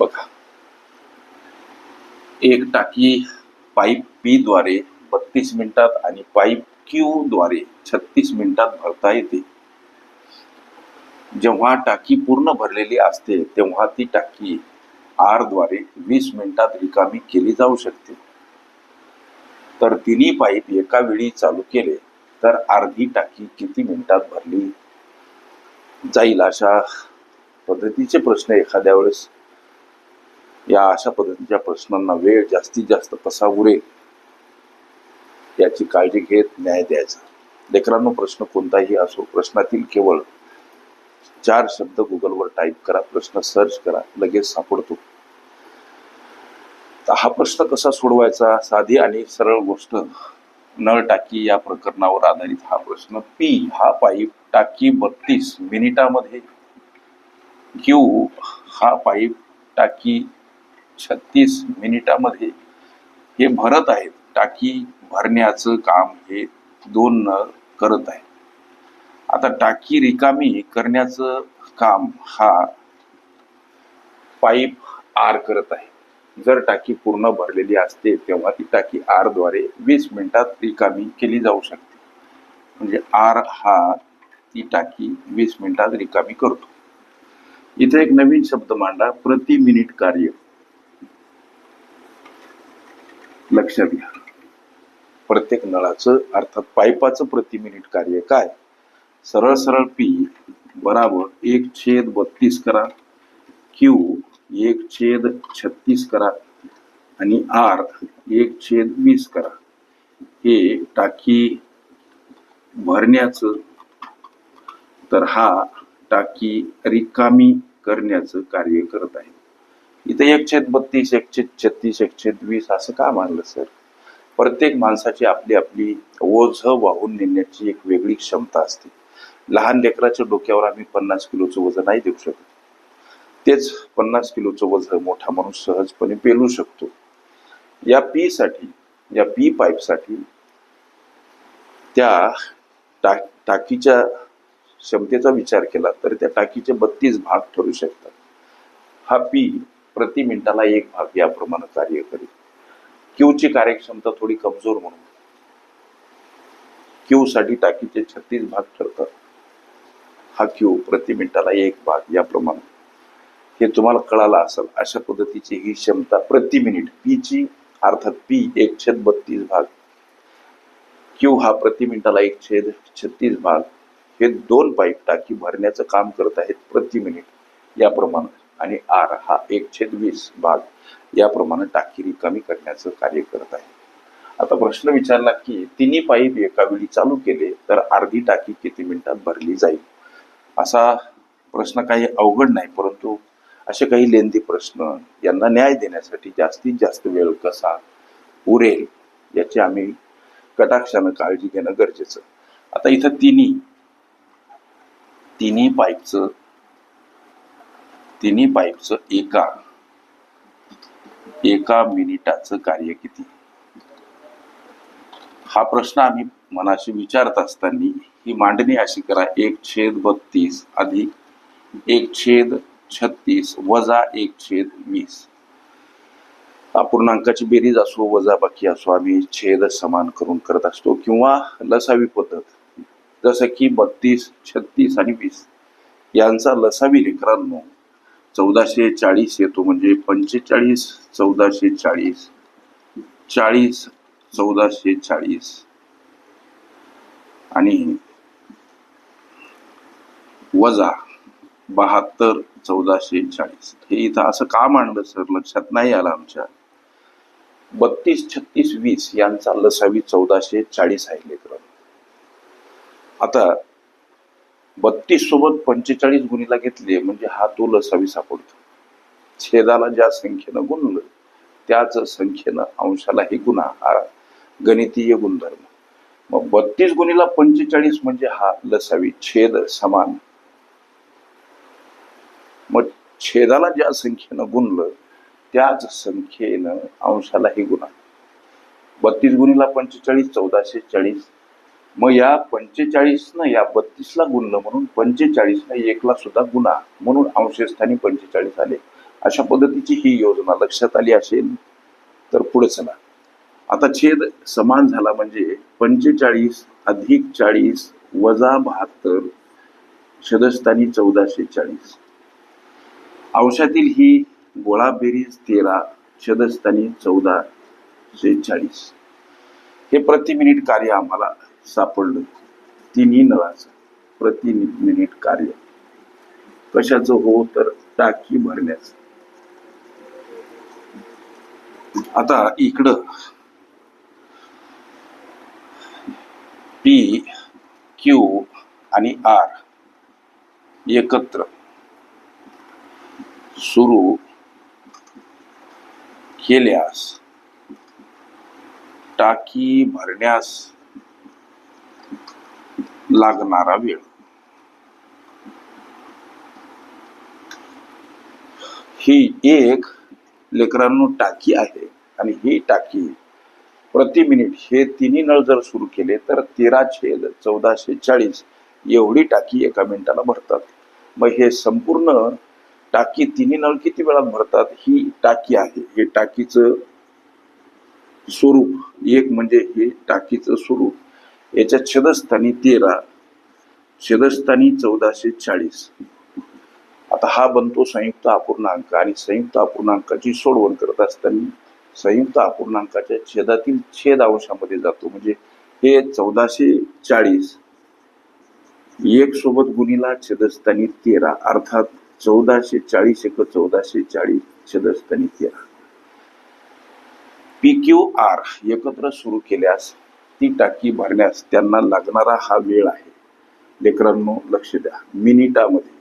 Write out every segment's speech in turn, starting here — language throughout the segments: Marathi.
बघा. एक टाकी पाईप पी द्वारे बत्तीस मिनिटात आणि पाईप क्यू द्वारे छत्तीस मिनिटात भरता येते. जेव्हा टाकी पूर्ण भरलेली असते तेव्हा ती टाकी आरद्वारे वीस मिनिटात रिकामी केली जाऊ शकते. तर तिन्ही पाईप एका वेळी चालू केले तर अर्धी टाकी किती मिनिटात भरली जाईल अशा पद्धतीचे प्रश्न एखाद्या वेळेस या अशा पद्धतीच्या प्रश्नांना वेळ जास्तीत जास्त कसा उरेल याची काळजी घेत न्याय द्यायचा. लेकरांनो प्रश्न कोणताही असो प्रश्नातील केवळ चार शब्द गुगलवर टाईप करा प्रश्न सर्च करा लगेच सापडतो. तर हा प्रश्न कसा सोडवायचा? साधी आणि सरळ गोष्ट नळ टाकी या प्रकरणावर आधारित हा प्रश्न. पी हा पाईप टाकी बत्तीस मिनिटामध्ये. क्यू हा पाईप टाकी छत्तीस मिनिटामध्ये हे भरत आहेत. टाकी भरण्याचं काम हे दोन नर करत आहे आता टाकी रिकामी करण्याचं काम हा पाईप आर करत आहे. जर टाकी पूर्ण भरलेली असते तेव्हा ती टाकी आरद्वारे वीस मिनिटात रिकामी केली जाऊ शकते. म्हणजे आर हा ती टाकी वीस मिनिटात रिकामी करतो. इथे एक नवीन शब्द मांडा प्रति मिनिट कार्य. लक्षात घ्या. प्रत्येक नळाचं अर्थात पाईपाचं प्रति मिनिट कार्य काय? सरळ सरळ पी बराबर एक छेद बत्तीस करा. क्यू एक छेद छत्तीस करा. आणि आर एक छेद वीस करा. हे टाकी भरण्याचं तर हा टाकी रिकामी करण्याचं कार्य करत आहे. इथे एक छेद बत्तीस एक छेद छत्तीस एक छेद वीस असं का मानलं सर? प्रत्येक माणसाची आपली आपली ओझ वाहून नेण्याची एक वेगळी क्षमता असते. लहान लेकराच्या डोक्यावर आम्ही पन्नास किलोचं वजन नाही देऊ शकत. तेच पन्नास किलोचं वजन मोठा माणूस सहजपणे पेलू शकतो. या पी साठी या पी पाईपसाठी त्या टा टाकीच्या क्षमतेचा विचार केला तर त्या टाकीचे बत्तीस भाग ठरू शकतात. हा पी प्रति मिनिटाला एक भाग याप्रमाणे कार्य करेल क्यूची कार्यक्षमता थोडी कमजोर म्हणून. क्यू साठी टाकीचे छत्तीस भाग ठरतात. हा क्यू प्रति मिनिटाला एक भाग याप्रमाणे हे तुम्हाला कळालं असेल अशा पद्धतीची ही क्षमता प्रति मिनिट पी ची अर्थात पी एक छेद बत्तीस भाग. क्यू हा प्रति मिनिटाला एक छेद छत्तीस भाग. हे दोन पाईप टाकी भरण्याचं काम करत आहेत प्रति मिनिट याप्रमाणे आणि आर हा एक छेद वीस भाग याप्रमाणे टाकी रिकामी करण्याचं कार्य करत आहे. आता प्रश्न विचारला की तिन्ही पाईप एका वेळी चालू केले तर अर्धी टाकी किती मिनिटात भरली जाईल? असा प्रश्न काही अवघड नाही परंतु असे काही लेंदी प्रश्न यांना न्याय देण्यासाठी जास्तीत जास्त वेळ कसा उरेल याची आम्ही कटाक्षानं काळजी घेणं गरजेचं आता इथं तिन्ही तिन्ही पाईपचं तिन्ही पाईपचं एका एका मिनिटाचं कार्य किती? हा प्रश्न आम्ही मनाशी विचारत असताना ही मांडणी अशी करा एक छेद बत्तीस अधिक एक छेद छत्तीस वजा एक छेद वीस. अपूर्णांकाची बेरीज असो वजा बाकी असो आम्ही छेद समान करून करत असतो. किंवा लसावी पद्धत जसं की बत्तीस छत्तीस आणि वीस. यांचा लसावी लेकरांनो चौदाशे चाळीस येतो म्हणजे पंचेचाळीस चौदाशे चाळीस चाळीस चौदाशे चाळीस. आणि वजा बहात्तर चौदाशे चाळीस. हे इथं असं का मांडलं सर? लक्षात नाही आलं आमच्या. बत्तीस छत्तीस वीस यांचा लसावी चौदाशे चाळीस आहे लेकर. आता बत्तीस सोबत पंचेचाळीस गुणीला घेतले म्हणजे हा तो लसावी सापडतो. छेदाला ज्या संख्येनं गुणलं त्याच संख्येनं अंशाला हे गुन्हा हा गणितीय गुणधर्म. मग बत्तीस गुणीला पंचेचाळीस म्हणजे हा लसावी छेद समान. मग छेदाला ज्या संख्येनं गुणलं त्याच संख्येनं अंशाला हे गुन्हा बत्तीस गुणीला पंचेचाळीस चौदाशे चाळीस मग या पंचेचाळीसनं या बत्तीसला गुणलं म्हणून पंचेचाळीसनं एकला सुद्धा गुन्हा म्हणून अंशस्थानी पंचेचाळीस आले. अशा पद्धतीची ही योजना लक्षात आली असेल तर पुढे चला. आता छेद समान झाला म्हणजे पंचेचाळीस अधिक चाळीस वजा बहात्तर शदस्थानी चौदाशे चाळीस. अंशातील ही गोळा बेरीज तेरा शदस्थानी चौदाशे चाळीस. हे प्रति मिनिट कार्य आम्हाला सापडलं. तिन्ही नळाचं प्रति मिनिट कार्य. कशाचं हो तर टाकी भरण्याचं. आता इकडं. पी क्यू आणि आर एकत्र सुरू केल्यास टाकी भरण्यास लागणारा वेळ. ही एक लेकरांनो टाकी आहे आणि ही टाकी प्रति मिनिट हे तिन्ही नळ जर सुरू केले तर तेरा छेद चौदाशे चाळीस एवढी टाकी एका मिनिटाला भरतात. मग हे संपूर्ण टाकी तिन्ही नळ किती वेळात भरतात? ही टाकी आहे. हे टाकीचं स्वरूप. एक म्हणजे हे टाकीचं स्वरूप. याच्या छदस्थानी तेरा छदस्थानी चौदाशे चाळीस. आता हा बनतो संयुक्त अपूर्णांक आणि संयुक्त अपूर्णांकाची सोडवण करत असताना संयुक्त अपूर्णांकाच्या छेदातील छेद अंशामध्ये जातो. म्हणजे हे चौदाशे चाळीस. एक सोबत गुणीला छेदस्थानी तेरा अर्थात चौदाशे चाळीस एक चौदाशे चाळीस छेदस्थानी तेरा. पी क्यू आर एकत्र सुरू केल्यास ती टाकी भरण्यास त्यांना लागणारा हा वेळ आहे. लेकरांनो लक्ष द्या. मिनिटामध्ये.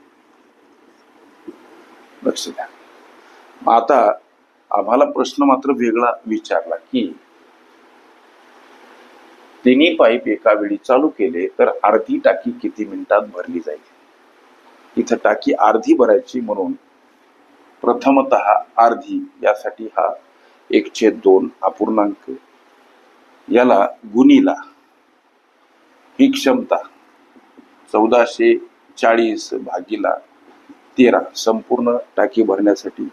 लक्ष द्या. आता आम्हाला प्रश्न मात्र वेगळा विचारला की तिन्ही पाईप एका वेळी चालू केले तर अर्धी टाकी किती मिनिटात भरली जाईल? इथं टाकी अर्धी भरायची म्हणून प्रथमत अर्धी यासाठी हा एकशे दोन अपूर्णांक याला गुणीला. ही क्षमता चौदाशे चाळीस भागीला तेरा संपूर्ण टाकी भरण्यासाठी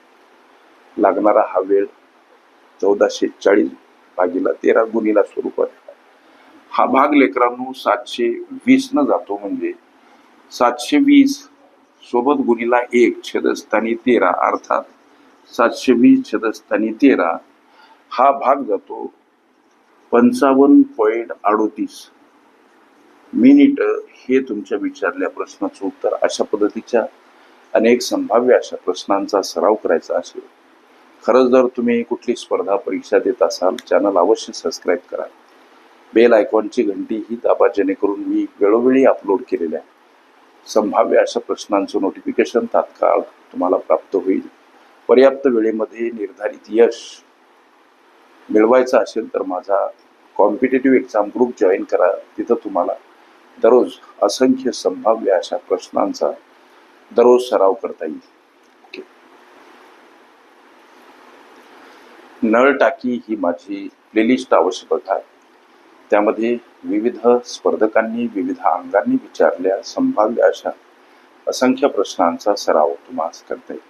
लागणारा हा वेळ चौदाशे चाळीस भागीला तेरा गुणीला स्वरूपात हा भाग लेकरांनो सातशे वीस न जातो म्हणजे सातशे वीस सोबत गुणीला एक छेदस्थानी तेरा अर्थात सातशे वीस छेदस्थानी तेरा हा भाग जातो पंचावन्न पॉईंट अडोतीस मिनिट हे तुमच्या विचारल्या प्रश्नाचं उत्तर अशा पद्धतीच्या अनेक संभाव्य अशा प्रश्नांचा सराव करायचा असेल. खरंच जर तुम्ही कुठली स्पर्धा परीक्षा देत असाल चॅनल अवश्य सबस्क्राईब करा. बेल आयकॉनची घंटी ही दाबा जेणेकरून मी वेळोवेळी अपलोड केलेल्या संभाव्य अशा प्रश्नांचं नोटिफिकेशन तात्काळ तुम्हाला प्राप्त होईल. पर्याप्त वेळेमध्ये निर्धारित यश मिळवायचं असेल तर माझा कॉम्पिटेटिव्ह एक्झाम ग्रुप जॉईन करा तिथं तुम्हाला दररोज असंख्य संभाव्य अशा प्रश्नांचा दररोज सराव करता येईल. नळ टाकी ही माझी प्लेलिस्ट आवश्यकता आहे. त्यामध्ये विविध स्पर्धकांनी विविध अंगांनी विचारल्या संभाव्य अशा असंख्य प्रश्नांचा सराव तुम्हाला करता येईल.